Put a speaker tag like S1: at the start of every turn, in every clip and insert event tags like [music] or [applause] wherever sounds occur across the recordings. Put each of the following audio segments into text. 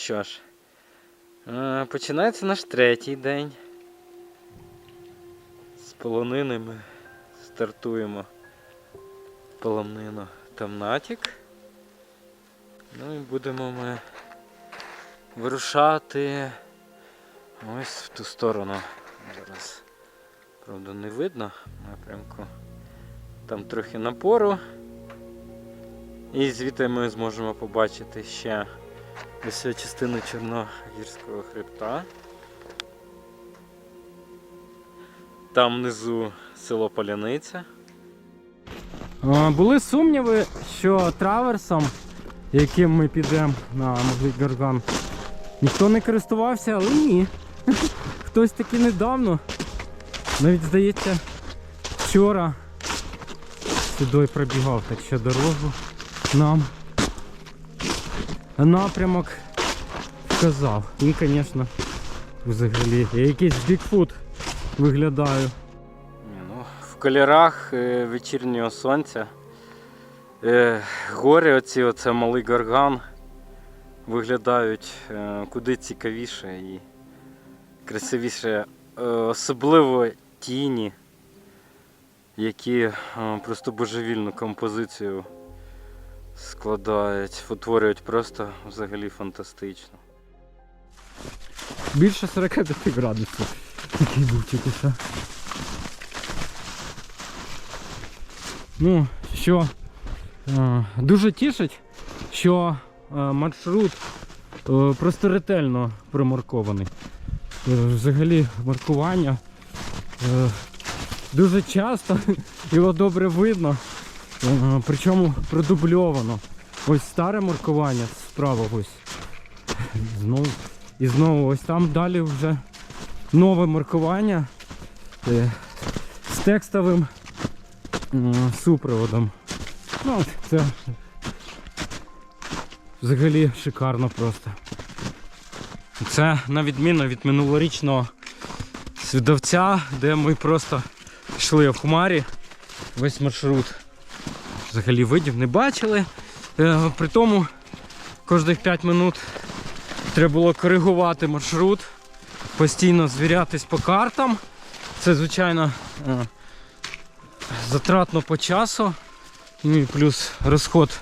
S1: Що ж, е, починається наш третій день. З полонини стартуємо полонину Тамнатік. Ну і будемо ми вирушати ось в ту сторону. Зараз, правда, не видно напрямку. Там трохи напору. І звідти ми зможемо побачити ще ось цю частину Чорногірського хребта. Там внизу село Поляниця. Були сумніви, що траверсом, яким ми підемо на Моглий Гарган, ніхто не користувався, але ні. [laughs] Хтось таки недавно. Навіть здається, вчора сюди пробігав, так що дорогу нам напрямок вказав. І, звісно, взагалі, я якийсь бікфут виглядаю. Ну, в кольорах е, вечірнього сонця. Е, гори оці, оце малий горган, виглядають е, куди цікавіше і красивіше, е, особливо тіні, які просто божевільну композицію складають, утворюють просто взагалі фантастично.
S2: Більше 45 градусів. Такий був тільки що. Ну, е, дуже тішить, що е, маршрут е, просто ретельно промаркований. Е, взагалі маркування дуже часто [laughs] його добре видно, причому продубльовано. Ось старе маркування справа ось. Знову і знову ось там далі вже нове маркування е, з текстовим супроводом. Ну, це взагалі шикарно просто. Це на відміну від минулорічного свідовця, де ми просто йшли в хмарі весь маршрут. Взагалі видів не бачили. Е, При тому кожних 5 минут Треба було коригувати маршрут, постійно звірятись по картам. Це, звичайно, е, затратно по часу. Ну і плюс розход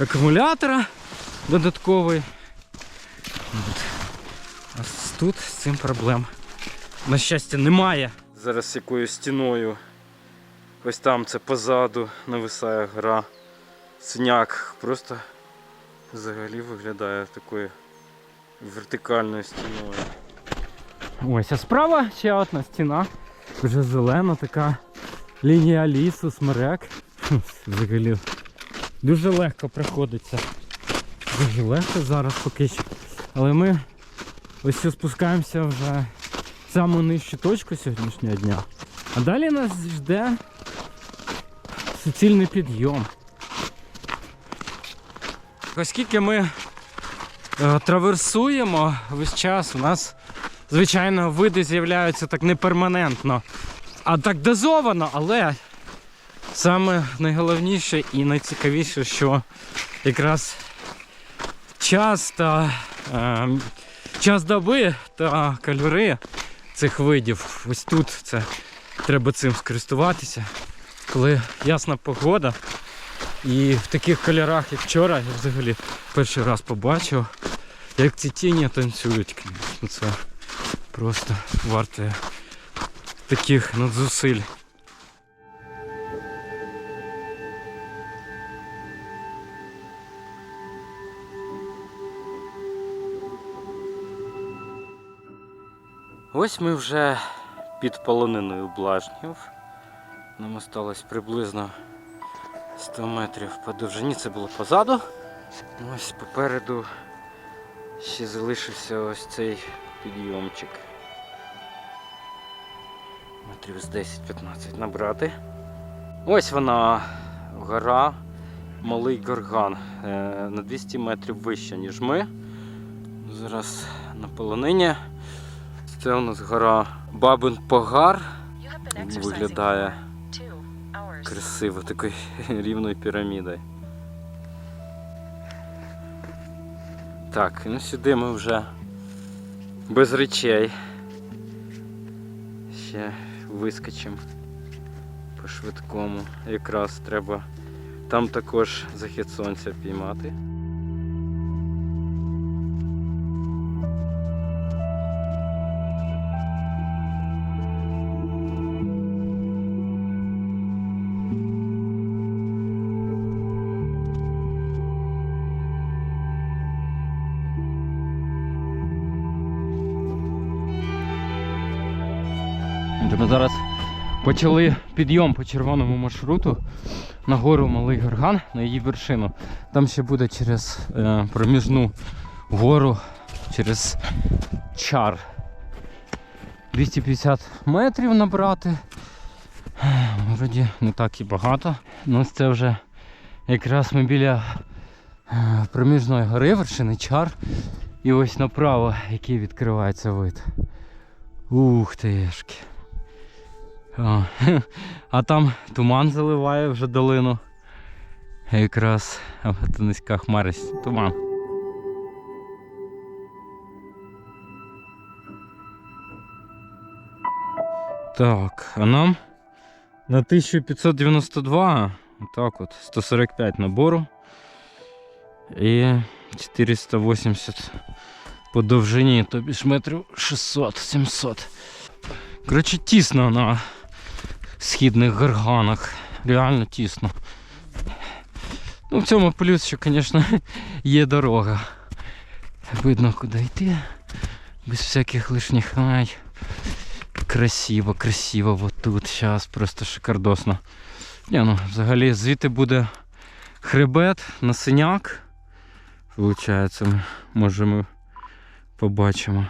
S2: акумулятора додатковий. От. А тут з цим проблем, на щастя, немає. Зараз якою стіною. Ось там це позаду нависає гора. Синяк просто взагалі виглядає такою вертикальною стіною. Ось, а справа ще одна стіна. Вже зелена така лінія лісу, смерек. Взагалі дуже легко проходиться. Дуже легко зараз поки що. Але ми ось спускаємося вже в саму нижчу точку сьогоднішнього дня. А далі нас жде суцільний підйом. Оскільки ми е, траверсуємо весь час, у нас, звичайно, види з'являються так не перманентно, а так дозовано, але саме найголовніше і найцікавіше, що якраз час та е, час доби та кольори цих видів. Ось тут це треба цим скористуватися. Коли ясна погода. І в таких кольорах, як вчора, я взагалі перший раз побачив, як ці тіні танцюють. Це просто варте таких надзусиль. Ось ми вже під полониною блажнів. Нам осталось приблизно 100 метрів по довжині, це було позаду. Ось попереду ще залишився ось цей підйомчик. Метрів з 10-15 набрати. Ось вона гора Малий Горган. е, На 200 метрів вища, ніж ми. Зараз на полонині. Це у нас гора Бабин Погар. Виглядає красиво, такой [laughs] рівною пірамідою. Так, ну сюди ми вже без речей. Ще вискочимо по швидкому. Якраз треба там також захід сонця піймати. Почали підйом по червоному маршруту на гору Малий Горган, на її вершину. Там ще буде через е, проміжну гору, через чар. 250 метрів набрати. Вроді не так і багато. Ну це вже якраз ми біля е, проміжної гори, вершини чар. І ось направо, який відкривається вид. Ух тишки. [laughs] А, там туман заливає вже долину. Якраз це низька хмарість. Туман. Так, а нам на 1592, так от, 145 набору і 480 по довжині, тобі ж метрів 600-700. Коротше, тісно на східних горганах. Реально тісно. Ну, в цьому плюс, що, звісно, [laughs] є дорога. Видно, куди йти. Без всяких лишніх ай. Красиво, красиво, вот тут зараз просто шикардосно. Ні, ну, взагалі звідти буде хребет на синяк. Виходить, ми можемо побачимо.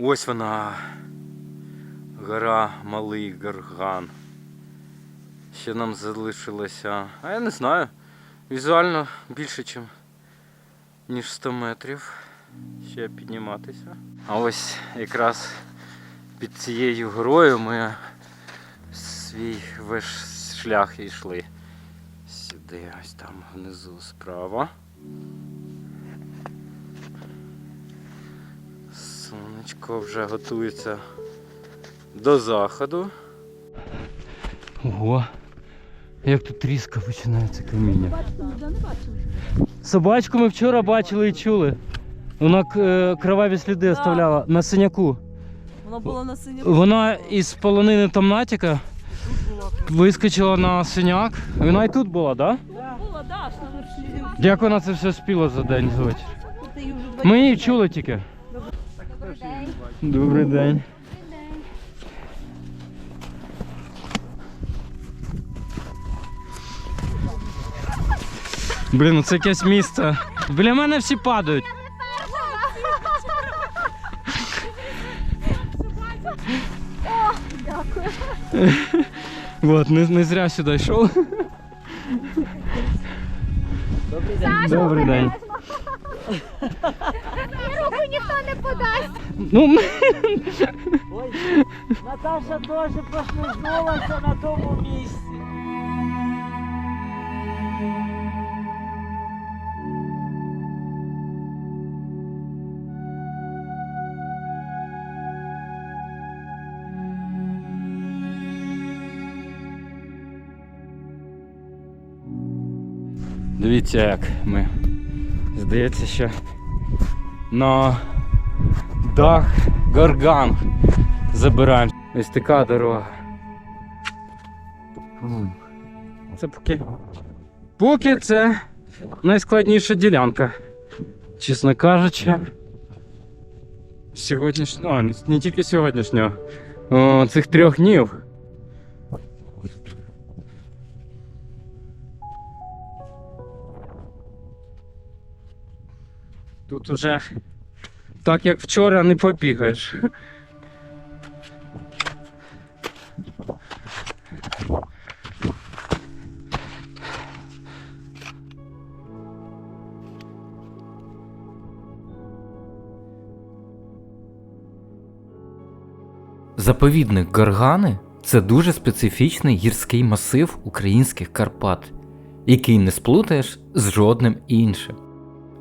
S2: Ось вона. Гора Малий Горган. Ще нам залишилося. А я не знаю. Візуально більше, ніж, ніж 100 метрів. Ще підніматися. А ось якраз під цією горою ми свій весь шлях йшли. Сюди, ось там внизу справа. Сонечко вже готується до заходу. Ого, як тут різко починається каміння. Собачку ми вчора бачили і чули. Вона е, кроваві сліди оставляла на синяку.
S3: Воно було на синій.
S2: Вона із полонини Томнатіка вискочила на синяк. Вона і тут була, так? Да?
S3: Да, аж.
S2: Як вона це все спіла за день за вечір? Ми її чули тільки. Добрий день. Блін, ну це якесь місце. Біля мене всі падають. Вот, не, не зря сюди йшов. Добрий день.
S4: Руку ніхто Не подасть.
S2: Ну,
S5: Ой, Наташа теж послизнулася на тому місці.
S2: Дивіться, як ми. Здається, що на дах горган забираємо. Ось така дорога. Це поки. Поки це найскладніша ділянка. Чесно кажучи. Сьогоднішнього, не- не тільки сьогоднішнього. О, цих трьох днів. Тут уже так як вчора не побігаєш.
S6: Заповідник Горгани це дуже специфічний гірський масив українських Карпат, який не сплутаєш з жодним іншим.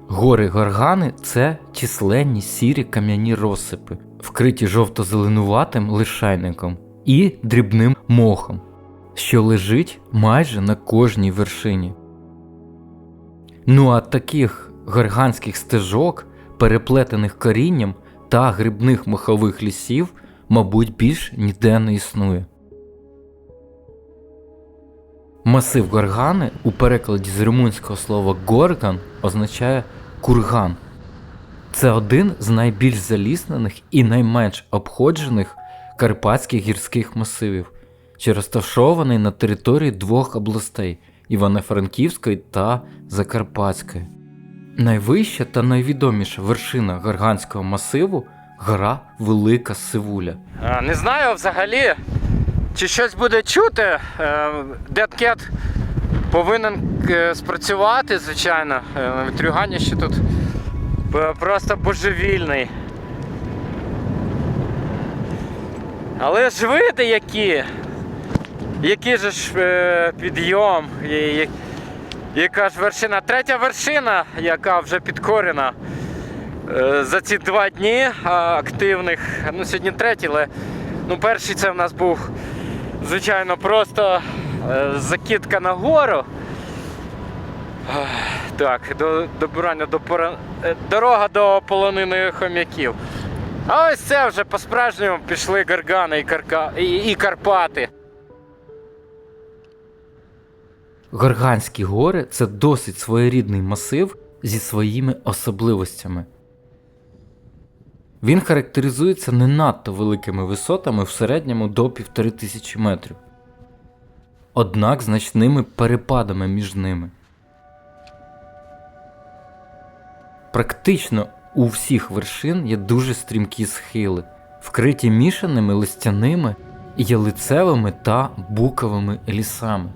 S6: Гори Горгани це численні сірі кам'яні розсипи, вкриті жовто-зеленуватим лишайником і дрібним мохом, що лежить майже на кожній вершині. Ну а таких горганських стежок, переплетених корінням та грибних мохових лісів, мабуть, більш ніде не існує. Масив Горгани у перекладі з румунського слова горган означає курган. Це один з найбільш заліснених і найменш обходжених карпатських гірських масивів, що розташований на території двох областей Івано-Франківської та Закарпатської. Найвища та найвідоміша вершина Горганського масиву гора Велика Сивуля.
S2: Не знаю взагалі, чи щось буде чути. Дедкет повинен е, спрацювати, звичайно. Е, ще тут е, просто божевільний. Але ж види які. Який же ж підйом, яка ж вершина? Третя вершина, яка вже підкорена за ці два дні активних. Ну, сьогодні третій, але ну, перший це в нас був, звичайно, просто закидка на гору. Так, до, добирання до е, дорога до полонини хом'яків. А ось це вже по-справжньому пішли Гаргани і, Карка... і, і Карпати.
S6: Горганські гори це досить своєрідний масив зі своїми особливостями. Він характеризується не надто великими висотами в середньому до 1500 метрів, однак значними перепадами між ними. Практично у всіх вершин є дуже стрімкі схили, вкриті мішаними листяними, ялицевими та буковими лісами.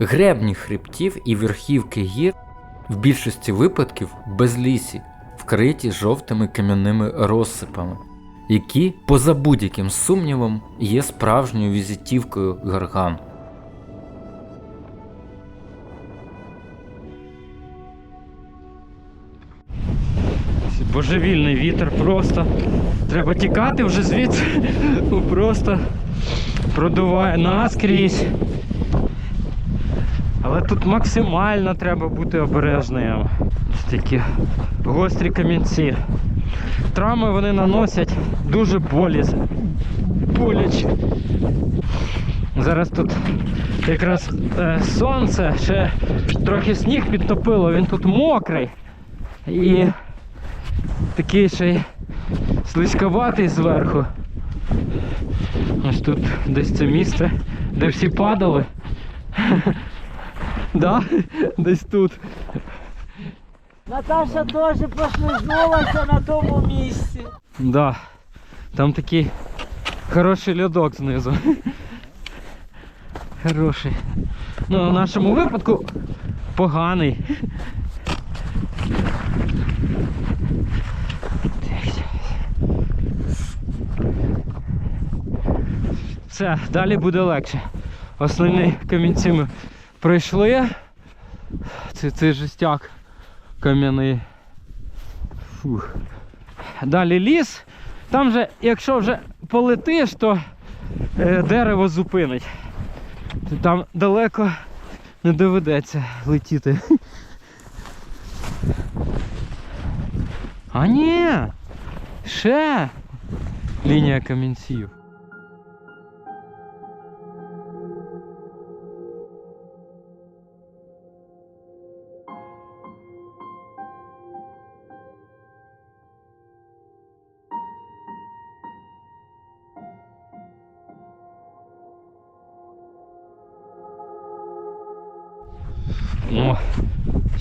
S6: Гребні хребтів і верхівки гір в більшості випадків безлісі, вкриті жовтими кам'яними розсипами, які, поза будь-яким сумнівом, є справжньою візитівкою Гарган.
S2: Божевільний вітер просто. Треба тікати вже звідси. [laughs] Просто продуває наскрізь. Але тут максимально треба бути обережним. Ось такі гострі камінці. Травми вони наносять дуже болі... боляче. Зараз тут якраз е, сонце, ще трохи сніг підтопило, він тут мокрий. І такий ще й слизьковатий зверху. Ось тут десь це місце, де всі падали. [laughs] Да? Десь тут.
S5: Наташа теж послизнулася на тому місці.
S2: Да. Там такий хороший льодок знизу. Хороший. Ну, в нашому випадку поганий. Все, далі буде легше. Основні камінці ми пройшли. Це, це жестяк кам'яний. Фух. Далі ліс. Там же, якщо вже полетиш, то е, дерево зупинить. Там далеко не доведеться летіти. А ні! Ще лінія камінців. О,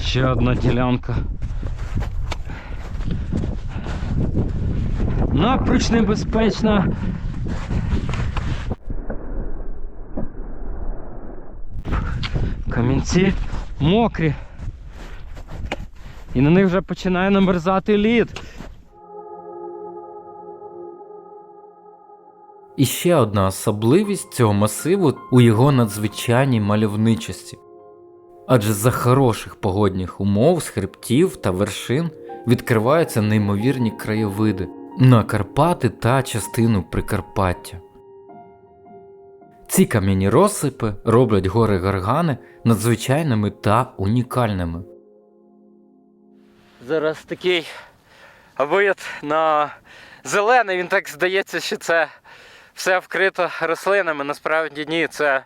S2: ще одна ділянка. Ну, Напроч небезпечна. Камінці мокрі. І на них вже починає намерзати лід. І ще одна особливість цього масиву у його надзвичайній мальовничості. Адже за хороших погодних умов з хребтів та вершин відкриваються неймовірні краєвиди на Карпати та частину Прикарпаття. Ці кам'яні розсипи роблять гори Гаргани надзвичайними та унікальними.
S7: Зараз такий вид на зелений, він так здається, що це все вкрито рослинами. Насправді ні, це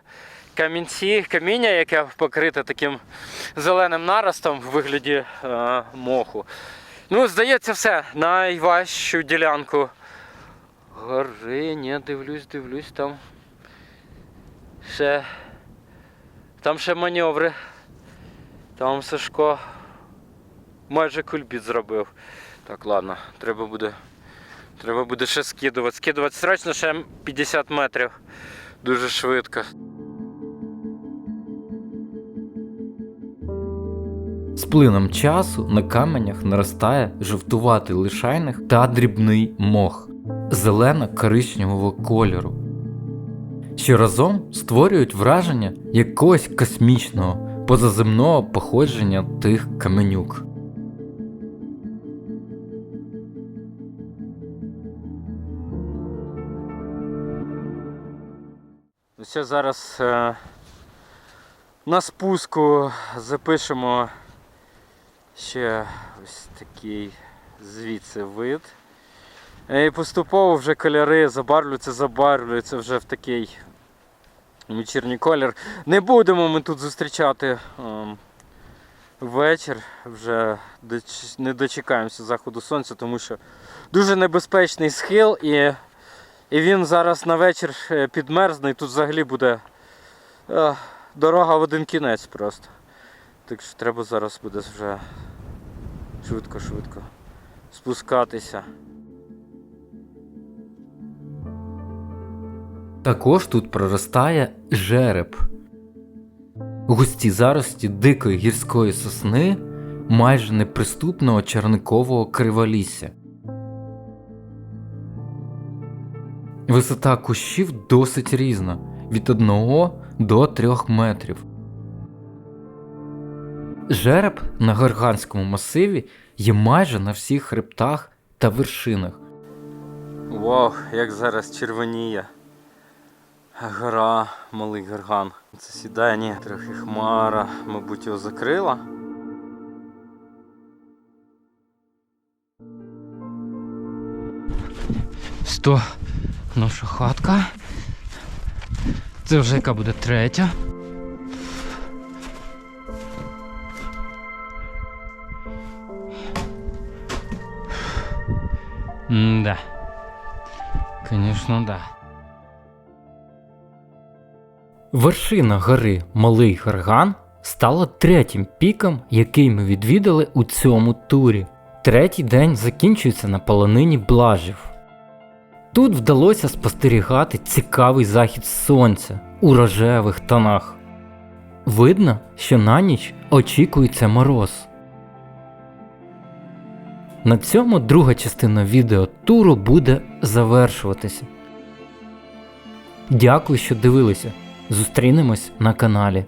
S7: камінці, каміння, яке покрите таким зеленим наростом в вигляді е, моху. Ну, здається, все. Найважчу ділянку гори. Ні, дивлюсь, дивлюсь, там ще. Там ще маневри. Там Сашко майже кульбіт зробив. Так, ладно, треба буде. Треба буде ще скидувати. Скидувати срочно ще 50 метрів. Дуже швидко.
S2: З плином часу на каменях наростає жовтуватий лишайник та дрібний мох зелено-коричневого кольору, що разом створюють враження якогось космічного, позаземного походження тих каменюк.
S7: Все зараз е, на спуску запишемо ще ось такий звідси вид. Е, І поступово вже кольори забарвлюються, забарвлюються вже в такий вечірній колір. Не будемо ми тут зустрічати ем, вечір, вже не дочекаємося заходу сонця, тому що дуже небезпечний схил і і він зараз на вечір е, підмерзне, тут взагалі буде е, дорога в один кінець просто. Так що треба зараз буде вже швидко-швидко спускатися.
S2: Також тут проростає жереб. Густі зарості дикої гірської сосни майже неприступного чарникового криволісся. Висота кущів досить різна від 1 до 3 метрів. Жереб на Горганському масиві є майже на всіх хребтах та вершинах.
S7: Вау, як зараз червоніє. Гора, малий гарган. Це сідає, трохи хмара, мабуть, його закрила.
S8: Сто наша хатка. Це вже яка буде третя. Да. Конечно, да.
S2: Вершина гори Малий Гарган стала третім піком, який ми відвідали у цьому турі. Третій день закінчується на полонині Блажів. Тут вдалося спостерігати цікавий захід сонця у рожевих тонах. Видно, що на ніч очікується мороз. На цьому друга частина відеотуру буде завершуватися. Дякую, що дивилися. Зустрінемось на каналі.